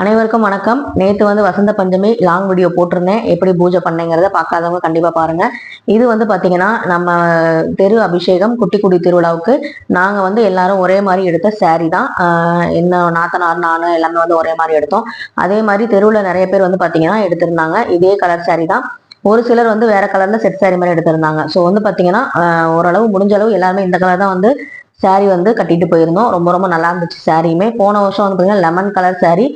அனைவருக்கும் வணக்கம். நேற்று வந்து வசந்த பஞ்சமி லாங் வீடியோ போட்டிருந்தேன். எப்படி பூஜை பண்ணேங்கிறத பார்க்காதவங்க கண்டிப்பாக பாருங்க. இது வந்து பார்த்தீங்கன்னா நம்ம தெரு அபிஷேகம் குட்டி குடி திருவிழாவுக்கு நாங்கள் வந்து எல்லாரும் ஒரே மாதிரி எடுத்த சாரீ தான். என்ன நாத்தனார் நான் எல்லாமே வந்து ஒரே மாதிரி எடுத்தோம். அதே மாதிரி தெருவில் நிறைய பேர் வந்து பார்த்தீங்கன்னா எடுத்திருந்தாங்க. இதே கலர் சாரீ தான். ஒரு சிலர் வந்து வேற கலர்ல செட் சாரி மாதிரி எடுத்திருந்தாங்க. ஸோ வந்து பார்த்தீங்கன்னா ஓரளவு முடிஞ்ச அளவு எல்லாருமே இந்த கலர் தான் வந்து சாரீ வந்து கட்டிட்டு போயிருந்தோம். ரொம்ப ரொம்ப நல்லா இருந்துச்சு சாரியுமே போன வருஷம் வந்து பார்த்தீங்கன்னா lemon colour saree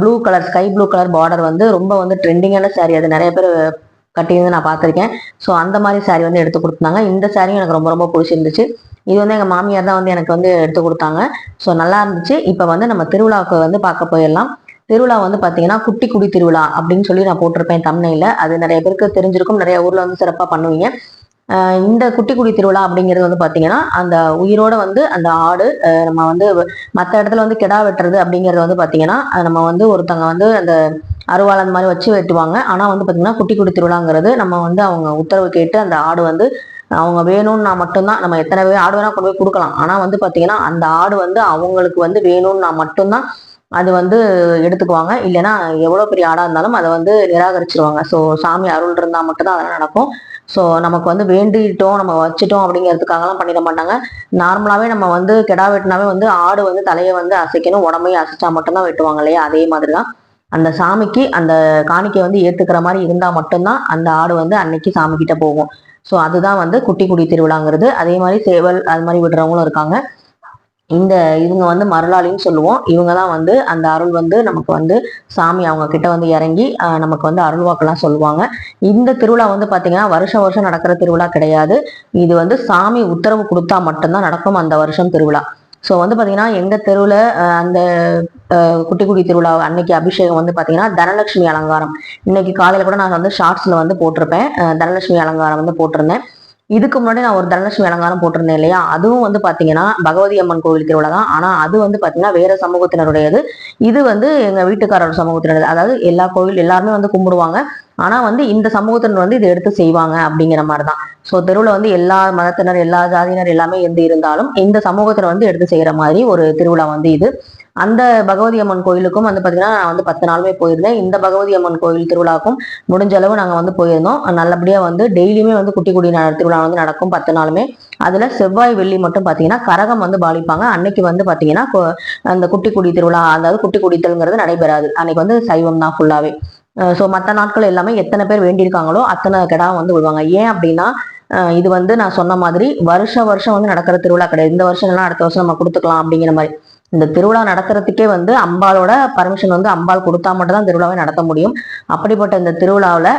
blue colour sky blue colour border வந்து ரொம்ப வந்து ட்ரெண்டிங்கான சாரீ அது நிறைய பேர் கட்டியிருந்து நான் பார்த்துருக்கேன். ஸோ அந்த மாதிரி சாரீ வந்து எடுத்து கொடுத்தாங்க. இந்த சாரியும் எனக்கு ரொம்ப ரொம்ப பிடிச்சிருந்துச்சு. இது வந்து எங்கள் மாமியார் தான் வந்து எனக்கு வந்து எடுத்து கொடுத்தாங்க. ஸோ நல்லா இருந்துச்சு. இப்போ வந்து நம்ம திருவிழாவுக்கு வந்து பார்க்க போயிடலாம். திருவிழா வந்து பார்த்தீங்கன்னா குட்டி குடி திருவிழா அப்படின்னு சொல்லி நான் போட்டிருப்பேன் தமிழ்ல அது நிறைய பேருக்கு தெரிஞ்சிருக்கும். நிறைய ஊரில் வந்து சிறப்பாக பண்ணுவீங்க. இந்த குட்டி குடி திருவிழா அப்படிங்கிறது வந்து பார்த்தீங்கன்னா அந்த உயிரோட வந்து அந்த ஆடு நம்ம வந்து மற்ற இடத்துல வந்து கிடா வெட்டுறது அப்படிங்கிறது வந்து பார்த்தீங்கன்னா நம்ம வந்து ஒருத்தங்க வந்து அந்த அருவாள் அந்த மாதிரி வச்சு வெட்டுவாங்க. ஆனால் வந்து பார்த்தீங்கன்னா குட்டி குடி திருவிழாங்கிறது நம்ம வந்து அவங்க உத்தரவு கேட்டு அந்த ஆடு வந்து அவங்க வேணும்னா மட்டும்தான் நம்ம எத்தனை பேர் ஆடு வேணா கொண்டு போய் கொடுக்கலாம். ஆனால் வந்து பார்த்தீங்கன்னா அந்த ஆடு வந்து அவங்களுக்கு வந்து வேணும்னா மட்டும்தான் அது வந்து எடுத்துக்குவாங்க. இல்லைன்னா எவ்வளோ பெரிய ஆடாக இருந்தாலும் அதை வந்து நிராகரிச்சிருவாங்க. ஸோ சாமி அருள் இருந்தால் மட்டும்தான் அதெல்லாம் நடக்கும். ஸோ நமக்கு வந்து வேண்டிட்டோம் நம்ம வச்சுட்டோம் அப்படிங்கிறதுக்காகலாம் பண்ணிட மாட்டாங்க. நார்மலாகவே நம்ம வந்து கெடா வெட்டினாவே வந்து ஆடு வந்து தலையை வந்து அசைக்கணும் உடம்பையும் அசைச்சா மட்டும்தான் வெட்டுவாங்க இல்லையா? அதே மாதிரி தான் அந்த சாமிக்கு அந்த காணிக்கை வந்து ஏற்றுக்கிற மாதிரி இருந்தால் மட்டும்தான் அந்த ஆடு வந்து அன்னைக்கு சாமி கிட்ட போகும். ஸோ அதுதான் வந்து குட்டி குடி திருவிழாங்கிறது. அதே மாதிரி சேவல் அது மாதிரி விடுறவங்களும் இருக்காங்க. இந்த இவங்க வந்து மருளாளின்னு சொல்லுவோம். இவங்க தான் வந்து அந்த அருள் வந்து நமக்கு வந்து சாமி அவங்க கிட்ட வந்து இறங்கி நமக்கு வந்து அருள்வாக்கெல்லாம் சொல்லுவாங்க. இந்த திருவிழா வந்து பாத்தீங்கன்னா வருஷம் வருஷம் நடக்கிற திருவிழா கிடையாது. இது வந்து சாமி உத்தரவு கொடுத்தா மட்டும்தான் நடக்கும் அந்த வருஷம் திருவிழா. ஸோ வந்து பாத்தீங்கன்னா எங்கள் தெருவில் அந்த குட்டிக்குடி குட்டி திருவிழா அன்னைக்கு அபிஷேகம் வந்து பாத்தீங்கன்னா தனலட்சுமி அலங்காரம். இன்னைக்கு காலையில் கூட நான் வந்து ஷார்ட்ஸ்ல வந்து போட்டிருப்பேன். தனலட்சுமி அலங்காரம் வந்து போட்டிருந்தேன். இதுக்கு முன்னாடி நான் ஒரு தனலட்சுமி அலங்காரம் போட்டிருந்தேன் இல்லையா? அதுவும் வந்து பாத்தீங்கன்னா பகவதி அம்மன் கோவில் திருவிழா தான் ஆனா அது வந்து பாத்தீங்கன்னா வேற சமூகத்தினருடையது. இது வந்து எங்க வீட்டுக்காரர் சமூகத்தினர் அதாவது எல்லா கோவில் எல்லாருமே வந்து கும்பிடுவாங்க. ஆனா வந்து இந்த சமூகத்தினர் வந்து இதை எடுத்து செய்வாங்க அப்படிங்கிற மாதிரி தான் ஸோ தெருவில் வந்து எல்லா மதத்தினர் எல்லா ஜாதியினர் எல்லாமே எந்த இருந்தாலும் இந்த சமூகத்தினர் வந்து எடுத்து செய்யற மாதிரி ஒரு திருவிழா வந்து இது. அந்த பகவதி அம்மன் கோயிலுக்கும் வந்து பார்த்தீங்கன்னா நான் வந்து பத்து நாளுமே போயிருந்தேன். இந்த பகவதி அம்மன் கோயில் திருவிழாக்கும் முடிஞ்ச அளவு நாங்கள் வந்து போயிருந்தோம். நல்லபடியாக வந்து டெய்லியுமே வந்து குட்டி குடி திருவிழா வந்து நடக்கும் பத்து நாளுமே. அதில் செவ்வாய் வெள்ளி மட்டும் பார்த்தீங்கன்னா கரகம் வந்து பாலிப்பாங்க. அன்னைக்கு வந்து பார்த்தீங்கன்னா அந்த குட்டி குடி திருவிழா அதாவது குட்டி குடித்தல்ங்கிறது நடைபெறாது. அன்னைக்கு வந்து சைவம் தான் ஃபுல்லாகவே ஸோ மற்ற நாட்கள் எல்லாமே எத்தனை பேர் வேண்டியிருக்காங்களோ அத்தனை கிடா வந்து விடுவாங்க ஏன் அப்படின்னா இது வந்து நான் சொன்ன மாதிரி வருஷ வருஷம் வந்து நடக்கிற திருவிழா கிடையாது. இந்த வருஷம் இல்லைன்னா அடுத்த வருஷம் நம்ம கொடுத்துக்கலாம் அப்படிங்கிற மாதிரி. இந்த திருவிழா நடத்துறதுக்கே வந்து அம்பாலோட பர்மிஷன் வந்து அம்பாள் கொடுத்தா மட்டும் தான் திருவிழாவை நடத்த முடியும். அப்படிப்பட்ட இந்த திருவிழாவில்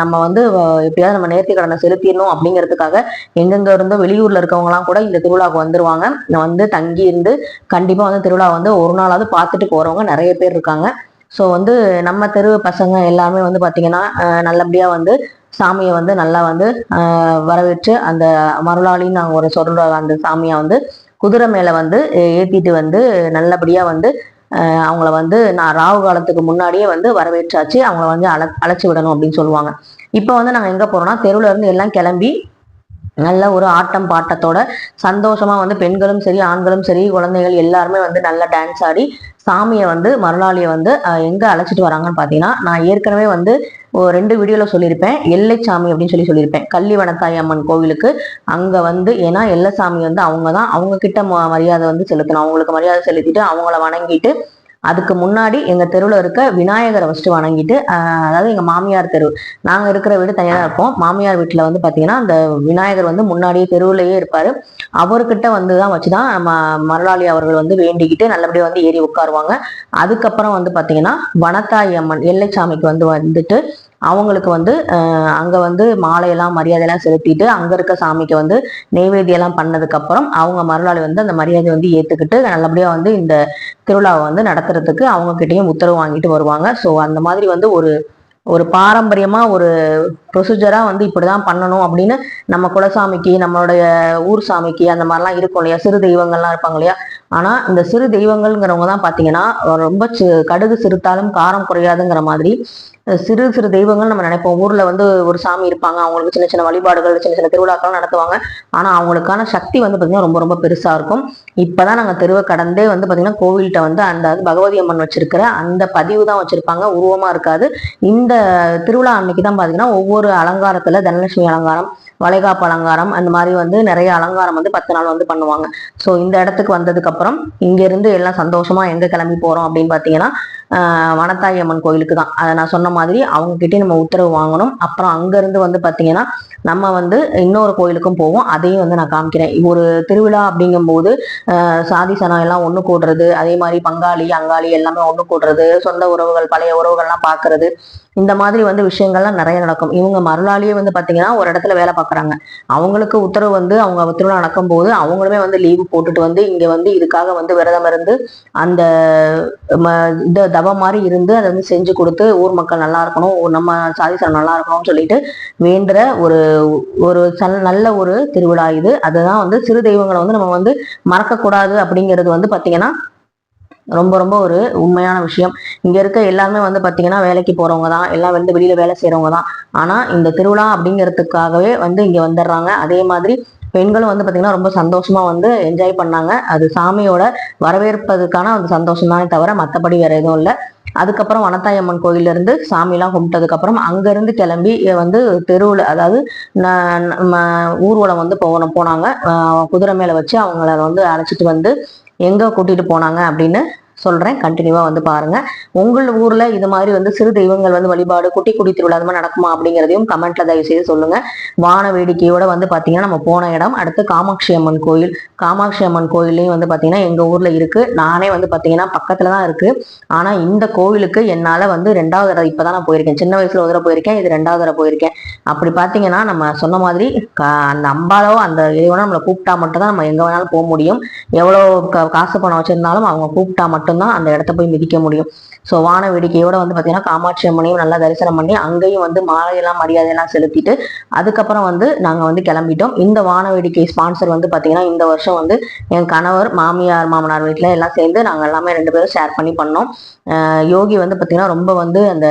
நம்ம வந்து எப்படியாவது நம்ம நேர்த்தி கடனை செலுத்திடணும் அப்படிங்கிறதுக்காக எங்கெங்க இருந்தோ வெளியூர்ல இருக்கவங்கலாம் கூட இந்த திருவிழாவுக்கு வந்துருவாங்க. வந்து தங்கி இருந்து கண்டிப்பாக வந்து திருவிழா வந்து ஒரு நாளாவது பார்த்துட்டு போறவங்க நிறைய பேர் இருக்காங்க. ஸோ வந்து நம்ம தெரு பசங்க எல்லாமே வந்து பார்த்தீங்கன்னா நல்லபடியாக வந்து சாமியை வந்து நல்லா வந்து வரவேற்று அந்த மருளாளின்னு நாங்கள் ஒரு சொல்கிற அந்த சாமியை வந்து குதிரை மேலே வந்து ஏற்றிட்டு வந்து நல்லபடியாக வந்து அவங்கள வந்து நான் ராகு காலத்துக்கு முன்னாடியே வந்து வரவேற்றாச்சு. அவங்கள வந்து அழ அழைச்சி விடணும் அப்படின்னு சொல்லுவாங்க. இப்போ வந்து நாங்கள் எங்கே போகிறோம்னா தெருவில் இருந்து எல்லாம் கிளம்பி நல்ல ஒரு ஆட்டம் பாட்டத்தோட சந்தோஷமா வந்து பெண்களும் சரி ஆண்களும் சரி குழந்தைகள் எல்லாருமே வந்து நல்லா டான்ஸ் ஆடி சாமியை வந்து மறுநாளியை வந்து எங்க அழைச்சிட்டு வராங்கன்னு பாத்தீங்கன்னா நான் ஏற்கனவே வந்து ரெண்டு வீடியோவில் சொல்லியிருப்பேன். எல்லைச்சாமி அப்படின்னு சொல்லி சொல்லியிருப்பேன். கள்ளிவனத்தாய் அம்மன் கோவிலுக்கு அங்க வந்து ஏன்னா எல்லைச்சாமி வந்து அவங்க தான் அவங்க கிட்ட ம- மரியாதை வந்து செலுத்தணும். அவங்களுக்கு மரியாதை செலுத்திட்டு அவங்கள வணங்கிட்டு அதுக்கு முன்னாடி எங்க தெருவில் இருக்க விநாயகரை ஃபஸ்ட்டு வணங்கிட்டு அதாவது எங்க மாமியார் தெரு. நாங்க இருக்கிற வீடு தனியாக தான் இருப்போம் மாமியார் வீட்டில் வந்து பாத்தீங்கன்னா அந்த விநாயகர் வந்து முன்னாடியே தெருவுலயே இருப்பாரு. அவர்கிட்ட வந்து தான் வச்சுதான் நம்ம மருளாளி அவர்கள் வந்து வேண்டிக்கிட்டு நல்லபடியாக வந்து ஏறி உட்காருவாங்க. அதுக்கப்புறம் வந்து பாத்தீங்கன்னா வனத்தாய் அம்மன் எல்லைச்சாமிக்கு வந்து வந்துட்டு அவங்களுக்கு வந்து அங்க வந்து மாலையெல்லாம் மரியாதையெல்லாம் செலுத்திட்டு அங்க இருக்க சாமிக்கு வந்து நெய்வேத்தியெல்லாம் பண்ணதுக்கு அப்புறம் அவங்க மறுநாள் வந்து அந்த மரியாதை வந்து ஏத்துக்கிட்டு நல்லபடியா வந்து இந்த திருவிழாவை வந்து நடத்துறதுக்கு அவங்க கிட்டயும் உத்தரவு வாங்கிட்டு வருவாங்க. ஸோ அந்த மாதிரி வந்து ஒரு ஒரு பாரம்பரியமா ஒரு ப்ரொசீஜரா வந்து இப்படிதான் பண்ணணும் அப்படின்னு நம்ம குலசாமிக்கு நம்மளுடைய ஊர் சாமிக்கு அந்த மாதிரிலாம் இருக்கும் இல்லையா? சிறு தெய்வங்கள்லாம் இருப்பாங்க இல்லையா? ஆனா இந்த சிறு தெய்வங்கள்ங்கிறவங்க தான் பாத்தீங்கன்னா ரொம்ப கடுகு சிறுத்தாலும் காரம் குறையாதுங்கிற மாதிரி சிறு சிறு தெய்வங்கள் நம்ம நினைப்போம். ஊர்ல வந்து ஒரு சாமி இருப்பாங்க. அவங்களுக்கு சின்ன சின்ன வழிபாடுகள் சின்ன சின்ன திருவிழாக்கள் நடத்துவாங்க. ஆனா அவங்களுக்கான சக்தி வந்து பாத்தீங்கன்னா ரொம்ப ரொம்ப பெருசா இருக்கும். இப்பதான் நாங்க தெருவை கடந்தே வந்து பாத்தீங்கன்னா கோவில்கிட்ட வந்து அந்த பகவதி அம்மன் வச்சிருக்கிற அந்த பதிவு தான் வச்சிருப்பாங்க. உருவமா இருக்காது. இந்த திருவிழா அன்னைக்கு தான் பாத்தீங்கன்னா ஒவ்வொரு அலங்காரத்துல தனலட்சுமி அலங்காரம் வளைகாப்பு அலங்காரம் அந்த மாதிரி வந்து நிறைய அலங்காரம் வந்து பத்து நாள் வந்து பண்ணுவாங்க. ஸோ இந்த இடத்துக்கு வந்ததுக்கப்புறம் இங்கேருந்து எல்லாம் சந்தோஷமாக எங்கே கிளம்பி போகிறோம் அப்படின்னு பார்த்தீங்கன்னா வனத்தாய் வனத்தாயி அம்மன் கோயிலுக்கு தான். அதை நான் சொன்ன மாதிரி அவங்ககிட்டே நம்ம உத்தரவு வாங்கணும். அப்புறம் அங்கேருந்து வந்து பார்த்தீங்கன்னா நம்ம வந்து இன்னொரு கோயிலுக்கும் போவோம். அதையும் வந்து நான் காமிக்கிறேன். ஒரு திருவிழா அப்படிங்கும்போது சாதி சனம் எல்லாம் ஒன்று கூடுறது அதே மாதிரி பங்காளி அங்காளி எல்லாமே ஒன்று கூடுறது சொந்த உறவுகள் பழைய உறவுகள்லாம் பார்க்கறது இந்த மாதிரி வந்து விஷயங்கள்லாம் நிறைய நடக்கும். இவங்க மறுநாளியே வந்து பார்த்தீங்கன்னா ஒரு இடத்துல வேலை பார்க்கறாங்க அவங்களுக்கு உத்தரவு வந்து அவங்க திருவிழா நடக்கும்போது அவங்களுமே வந்து லீவு போட்டுட்டு வந்து இங்க வந்து இதுக்காக வந்து விரதம் இருந்து அந்த ம- இந்த தவ மாதிரி இருந்து அதை வந்து செஞ்சு கொடுத்து ஊர் மக்கள் நல்லா இருக்கணும் நம்ம சாதிசனம் நல்லா இருக்கணும்னு சொல்லிட்டு வேண்டுற ஒரு ஒரு நல்ல ஒரு திருவிழா இது. அதுதான் வந்து சிறு தெய்வங்களை வந்து நம்ம வந்து மறக்கக்கூடாது அப்படிங்கிறது வந்து பாத்தீங்கன்னா ரொம்ப ரொம்ப ஒரு உண்மையான விஷயம். இங்க இருக்க எல்லாருமே வந்து பாத்தீங்கன்னா வேலைக்கு போறவங்க தான் எல்லாம் வந்து வெளியில வேலை செய்கிறவங்க தான் ஆனா இந்த திருவிழா அப்படிங்கிறதுக்காகவே வந்து இங்க வந்துடுறாங்க. அதே மாதிரி பெண்களும் வந்து பார்த்தீங்கன்னா ரொம்ப சந்தோஷமா வந்து என்ஜாய் பண்ணாங்க. அது சாமியோட வரவேற்பதுக்கான அந்த சந்தோஷம் தானே தவிர மற்றபடி வேற எதுவும் இல்லை. அதுக்கப்புறம் வனத்தாயம்மன் கோயில்ல இருந்து சாமிலாம் கும்பிட்டதுக்கப்புறம் அங்கேருந்து கிளம்பி வந்து தெருவில் அதாவது நம்ம ஊர்வலம் வந்து போகணும் போனாங்க. குதிரை மேலே வச்சு அவங்கள வந்து அழைச்சிட்டு வந்து எங்கே கூட்டிகிட்டு போனாங்க அப்படின்னு சொல்கிறேன் கண்டினியூவாக வந்து பாருங்கள் உங்கள் ஊரில் இது மாதிரி வந்து சிறு தெய்வங்கள் வந்து வழிபாடு குட்டி குடி திருவிழா அது மாதிரி நடக்குமா அப்படிங்கிறதையும் கமெண்ட்ல தயவு செய்து சொல்லுங்கள் வான வேடிக்கையோட வந்து பார்த்தீங்கன்னா நம்ம போன இடம். அடுத்து காமாட்சி அம்மன் கோயில். காமாட்சி அம்மன் கோயிலையும் வந்து பார்த்தீங்கன்னா எங்கள் ஊரில் இருக்குது நானே வந்து பார்த்தீங்கன்னா பக்கத்தில் தான் இருக்குது ஆனால் இந்த கோவிலுக்கு என்னால் வந்து ரெண்டாவது தடவை இப்பதான் நான் போயிருக்கேன். சின்ன வயசில் ஒரு தடவை போயிருக்கேன். இது ரெண்டாவது தடவை போயிருக்கேன். அப்படி பார்த்தீங்கன்னா நம்ம சொன்ன மாதிரி கா- அந்த அம்பாலோ அந்த இறைவனோ நம்மளை கூப்பிட்டா மட்டும் தான் நம்ம எங்கே வேணாலும் போக முடியும். எவ்வளோ கா- காசு பணம் வச்சிருந்தாலும் அவங்க கூப்பிட்டா மட்டும் மட்டும்தான் அந்த இடத்த போய் மிதிக்க முடியும். ஸோ வான வேடிக்கையோட வந்து பார்த்தீங்கன்னா காமாட்சி அம்மனையும் நல்லா தரிசனம் பண்ணி அங்கேயும் வந்து மாலையெல்லாம் மரியாதையெல்லாம் செலுத்திட்டு அதுக்கப்புறம் வந்து நாங்கள் வந்து கிளம்பிட்டோம். இந்த வான வேடிக்கை ஸ்பான்சர் வந்து பார்த்தீங்கன்னா இந்த வருஷம் வந்து என் கணவர் மாமியார் மாமனார் வீட்டில் எல்லாம் சேர்ந்து நாங்கள் எல்லாமே ரெண்டு பேரும் ஷேர் பண்ணி பண்ணோம். யோகி வந்து பார்த்தீங்கன்னா ரொம்ப வந்து அந்த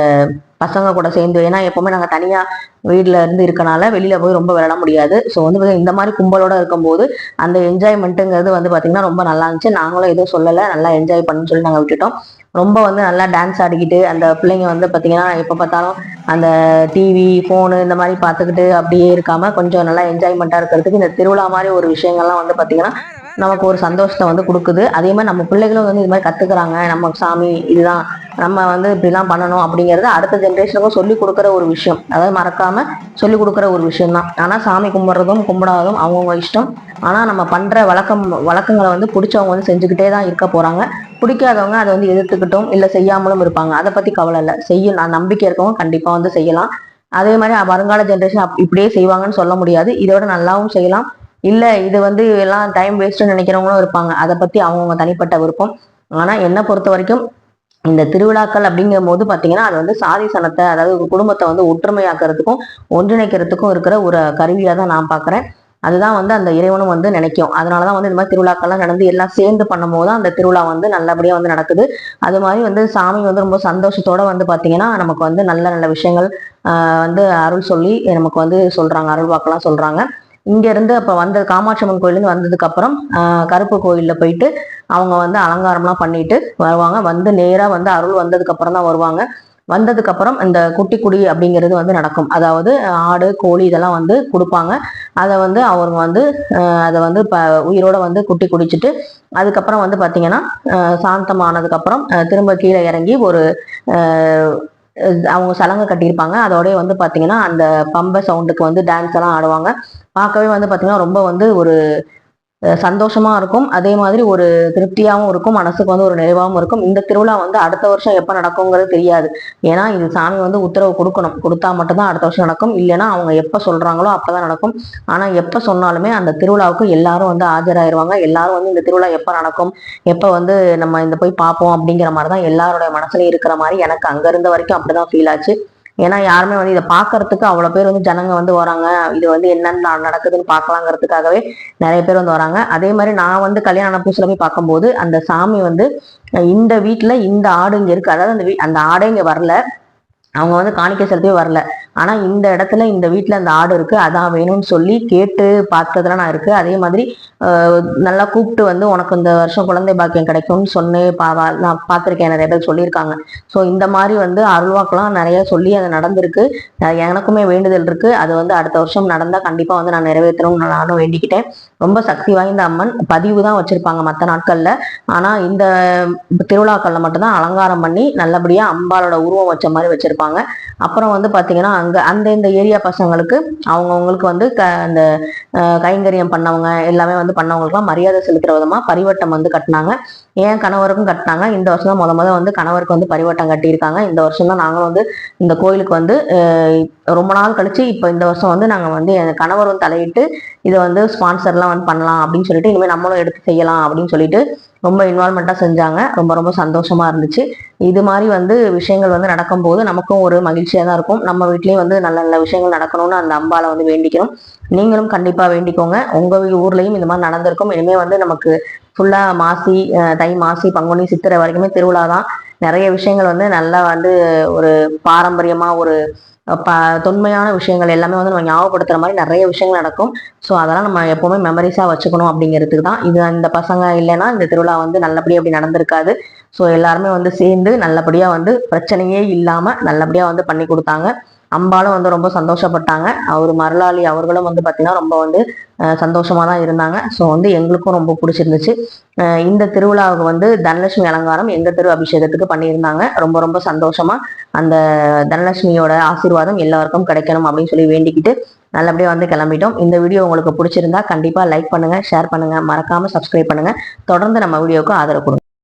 பசங்க கூட சேர்ந்து ஏன்னா எப்பவுமே நாங்கள் தனியாக வீட்டில் இருந்து இருக்கனால வெளியில் போய் ரொம்ப விளையாட முடியாது. ஸோ வந்து இந்த மாதிரி கும்பலோட இருக்கும்போது அந்த என்ஜாய்மெண்ட்டுங்கிறது வந்து பார்த்திங்கன்னா ரொம்ப நல்லா இருந்துச்சு. நாங்களும் எதுவும் சொல்லலை. நல்லா என்ஜாய் பண்ணுன்னு சொல்லி நாங்கள் விட்டுட்டோம். ரொம்ப வந்து நல்லா டான்ஸ் ஆடிக்கிட்டு அந்த பிள்ளைங்க வந்து பார்த்திங்கன்னா எப்போ பார்த்தாலும் அந்த டிவி ஃபோனு இந்த மாதிரி பார்த்துக்கிட்டு அப்படியே இருக்காமல் கொஞ்சம் நல்லா என்ஜாய்மெண்ட்டாக இருக்கிறதுக்கு இந்த திருவிழா மாதிரி ஒரு விஷயங்கள்லாம் வந்து பார்த்திங்கன்னா நமக்கு ஒரு சந்தோஷத்தை வந்து கொடுக்குது. அதே மாதிரி நம்ம பிள்ளைகளும் வந்து இது மாதிரி கற்றுக்குறாங்க நம்ம சாமி இதுதான் நம்ம வந்து இப்படிலாம் பண்ணணும் அப்படிங்கறது அடுத்த ஜென்ரேஷனுக்கும் சொல்லி கொடுக்குற ஒரு விஷயம். அதாவது மறக்காமல் சொல்லி கொடுக்குற ஒரு விஷயம் தான் ஆனால் சாமி கும்பிட்றதும் கும்பிடாததும் அவங்கவுங்க இஷ்டம். ஆனால் நம்ம பண்ணுற வழக்கம் வழக்கங்களை வந்து பிடிச்சவங்க வந்து செஞ்சுக்கிட்டே தான் இருக்க போகிறாங்க பிடிக்காதவங்க அதை வந்து எதிர்த்துக்கிட்டும் இல்லை செய்யாமலும் இருப்பாங்க. அதை பற்றி கவலை இல்லை. செய்யும் நான் நம்பிக்கை இருக்கவங்க கண்டிப்பாக வந்து செய்யலாம். அதே மாதிரி வருங்கால ஜென்ரேஷன் இப்படியே செய்வாங்கன்னு சொல்ல முடியாது. இதோட நல்லாவும் செய்யலாம். இல்லை இது வந்து எல்லாம் டைம் வேஸ்ட்டுன்னு நினைக்கிறவங்களும் இருப்பாங்க. அதை பற்றி அவங்கவுங்க தனிப்பட்ட விருப்பம். ஆனால் என்னை பொறுத்த வரைக்கும் இந்த திருவிழாக்கள் அப்படிங்கும் போது பார்த்தீங்கன்னா அது வந்து சாதி சனத்தை அதாவது ஒரு குடும்பத்தை வந்து ஒற்றுமையாக்குறதுக்கும் ஒன்றிணைக்கிறதுக்கும் இருக்கிற ஒரு கருவியாக தான் நான் பார்க்குறேன் அதுதான் வந்து அந்த இறைவனும் வந்து நினைக்கும். அதனாலதான் வந்து இந்த மாதிரி திருவிழாக்கள்லாம் நடந்து எல்லாம் சேர்ந்து பண்ணும்போது தான் அந்த திருவிழா வந்து நல்லபடியாக வந்து நடக்குது. அது மாதிரி வந்து சாமி வந்து ரொம்ப சந்தோஷத்தோட வந்து பார்த்தீங்கன்னா நமக்கு வந்து நல்ல நல்ல விஷயங்கள் வந்து அருள் சொல்லி நமக்கு வந்து சொல்கிறாங்க அருள் வாக்கெல்லாம் சொல்கிறாங்க இங்கேருந்து அப்போ வந்த காமாட்சி அம்மன் கோயிலேருந்து வந்ததுக்கப்புறம் கருப்பு கோயிலில் போயிட்டு அவங்க வந்து அலங்காரம்லாம் பண்ணிட்டு வருவாங்க. வந்து நேராக வந்து அருள் வந்ததுக்கப்புறம் தான் வருவாங்க. வந்ததுக்கப்புறம் இந்த குட்டி குடி அப்படிங்கிறது வந்து நடக்கும். அதாவது ஆடு கோழி இதெல்லாம் வந்து கொடுப்பாங்க. அதை வந்து அவங்க வந்து அதை வந்து இப்போ உயிரோட வந்து குட்டி குடிச்சிட்டு அதுக்கப்புறம் வந்து பார்த்தீங்கன்னா சாந்தமானதுக்கப்புறம் திரும்ப கீழே இறங்கி ஒரு அவங்க சலங்கை கட்டியிருப்பாங்க. அதோடய வந்து பார்த்தீங்கன்னா அந்த பம்பை சவுண்டுக்கு வந்து டான்ஸ் எல்லாம் ஆடுவாங்க. பார்க்கவே வந்து பார்த்தீங்கன்னா ரொம்ப வந்து ஒரு சந்தோஷமா இருக்கும். அதே மாதிரி ஒரு திருப்தியாகவும் இருக்கும். மனசுக்கு வந்து ஒரு நிறைவாகவும் இருக்கும். இந்த திருவிழா வந்து அடுத்த வருஷம் எப்போ நடக்குங்கிறது தெரியாது. ஏன்னா இது சாமி வந்து உத்தரவு கொடுக்கணும். கொடுத்தா மட்டும்தான் அடுத்த வருஷம் நடக்கும். இல்லைன்னா அவங்க எப்ப சொல்றாங்களோ அப்பதான் நடக்கும். ஆனால் எப்போ சொன்னாலுமே அந்த திருவிழாவுக்கு எல்லாரும் வந்து ஆஜராயிருவாங்க. எல்லாரும் வந்து இந்த திருவிழா எப்போ நடக்கும்? எப்போ வந்து நம்ம இந்த போய் பார்ப்போம் அப்படிங்கிற மாதிரி தான் எல்லாருடைய மனசுலையும் இருக்கிற மாதிரி எனக்கு அங்க இருந்த வரைக்கும் அப்படிதான் ஃபீல் ஆச்சு. ஏன்னா யாருமே வந்து இதை பார்க்கறதுக்கு அவ்வளோ பேர் வந்து ஜனங்க வந்து வராங்க. இது வந்து என்னென்ன நடக்குதுன்னு பார்க்கலாங்கிறதுக்காகவே நிறைய பேர் வந்து வராங்க. அதே மாதிரி நான் வந்து கல்யாண பூசில போய் பார்க்கும்போது அந்த சாமி வந்து இந்த வீட்டுல இந்த ஆடு இங்க இருக்கு. அதாவது அந்த வீ- அந்த ஆடே இங்க வரல. அவங்க வந்து காணிக்கை செலுத்தவே வரல. ஆனால் இந்த இடத்துல இந்த வீட்டில் அந்த ஆடு இருக்கு அதான் வேணும்னு சொல்லி கேட்டு பார்த்ததுலாம் நான் இருக்கு. அதே மாதிரி நல்லா கூப்பிட்டு வந்து உனக்கு இந்த வருஷம் குழந்தை பாக்கியம் கிடைக்கும்னு சொன்னே பா நான் பார்த்துருக்கேன். நிறைய பேர் சொல்லியிருக்காங்க. ஸோ இந்த மாதிரி வந்து அருள்வாக்கெலாம் நிறைய சொல்லி அது நடந்திருக்கு. எனக்குமே வேண்டுதல் இருக்கு. அது வந்து அடுத்த வருஷம் நடந்தால் கண்டிப்பாக வந்து நான் நிறைவேற்றணும்னு நானும் வேண்டிக்கிட்டேன். ரொம்ப சக்தி வாய்ந்த அம்மன். பதிவு தான் வச்சிருப்பாங்க மற்ற நாட்களில். ஆனால் இந்த திருவிழாக்கள்ல மட்டும்தான் அலங்காரம் பண்ணி நல்லபடியாக அம்பாலோட உருவம் வச்ச மாதிரி வச்சிருப்பாங்க. அப்புறம் வந்து பார்த்தீங்கன்னா அங்கே அந்த இந்த ஏரியா பசங்களுக்கு அவங்கவுங்களுக்கு வந்து க அந்த கைங்கரியம் பண்ணவங்க எல்லாமே வந்து பண்ணவங்களுக்குலாம் மரியாதை செலுத்துகிற விதமாக பரிவட்டம் வந்து கட்டினாங்க. ஏன் கணவருக்கும் கட்டினாங்க. இந்த வருஷம் தான் முத முத வந்து கணவருக்கு வந்து பரிவட்டம் கட்டியிருக்காங்க. இந்த வருஷம் தான் நாங்களும் வந்து இந்த கோயிலுக்கு வந்து ரொம்ப நாள் கழிச்சு இப்போ இந்த வருஷம் வந்து நாங்கள் வந்து என் கணவரும் தலையிட்டு இதை வந்து ஸ்பான்சர்லாம் வந்து பண்ணலாம் அப்படின்னு சொல்லிட்டு இனிமேல் நம்மளும் எடுத்து செய்யலாம் அப்படின்னு சொல்லிட்டு ரொம்ப இன்வால்மெண்ட்டாக செஞ்சாங்க. ரொம்ப ரொம்ப சந்தோஷமாக இருந்துச்சு. இது மாதிரி வந்து விஷயங்கள் வந்து நடக்கும்போது நமக்கும் ஒரு மகிழ்ச்சியாக தான் இருக்கும். நம்ம வீட்லேயும் வந்து நல்ல நல்ல விஷயங்கள் நடக்கணும்னு அந்த அம்பாவை வந்து வேண்டிக்கிறோம். நீங்களும் கண்டிப்பாக வேண்டிக்கோங்க. உங்கள் ஊர்லேயும் இந்த மாதிரி நடந்திருக்கும். இனிமே வந்து நமக்கு ஃபுல்லாக மாசி தை மாசி பங்குனி சித்திரை வரைக்குமே திருவிழா தான். நிறைய விஷயங்கள் வந்து நல்லா வந்து ஒரு பாரம்பரியமாக ஒரு ப தொன்மையான விஷயங்கள் எல்லாமே வந்து நம்ம ஞாபகப்படுத்துற மாதிரி நிறைய விஷயங்கள் நடக்கும். ஸோ அதெல்லாம் நம்ம எப்போவுமே மெமரிஸாக வச்சுக்கணும் அப்படிங்கிறதுக்கு தான். இது இந்த பசங்க இல்லைன்னா இந்த திருவிழா வந்து நல்லபடியாக அப்படி நடந்திருக்காது. ஸோ எல்லாருமே வந்து சேர்ந்து நல்லபடியாக வந்து பிரச்சனையே இல்லாமல் நல்லபடியாக வந்து பண்ணி கொடுத்தாங்க. அம்பாலும் வந்து ரொம்ப சந்தோஷப்பட்டாங்க. அவர் மரலாளி அவர்களும் வந்து பார்த்தீங்கன்னா ரொம்ப வந்து சந்தோஷமாக தான் இருந்தாங்க. ஸோ வந்து எங்களுக்கும் ரொம்ப பிடிச்சிருந்துச்சு. இந்த திருவிழாவுக்கு வந்து தனலட்சுமி அலங்காரம் எங்கள் தெரு அபிஷேகத்துக்கு பண்ணியிருந்தாங்க. ரொம்ப ரொம்ப சந்தோஷமாக அந்த தனலட்சுமியோட ஆசீர்வாதம் எல்லாருக்கும் கிடைக்கணும் அப்படின்னு சொல்லி வேண்டிக்கிட்டு நல்லபடியாக வந்து கிளம்பிட்டோம். இந்த வீடியோ உங்களுக்கு பிடிச்சிருந்தா கண்டிப்பாக லைக் பண்ணுங்கள் ஷேர் பண்ணுங்க மறக்காமல் சப்ஸ்கிரைப் பண்ணுங்கள் தொடர்ந்து நம்ம வீடியோக்கு ஆதரவு கொடுங்க.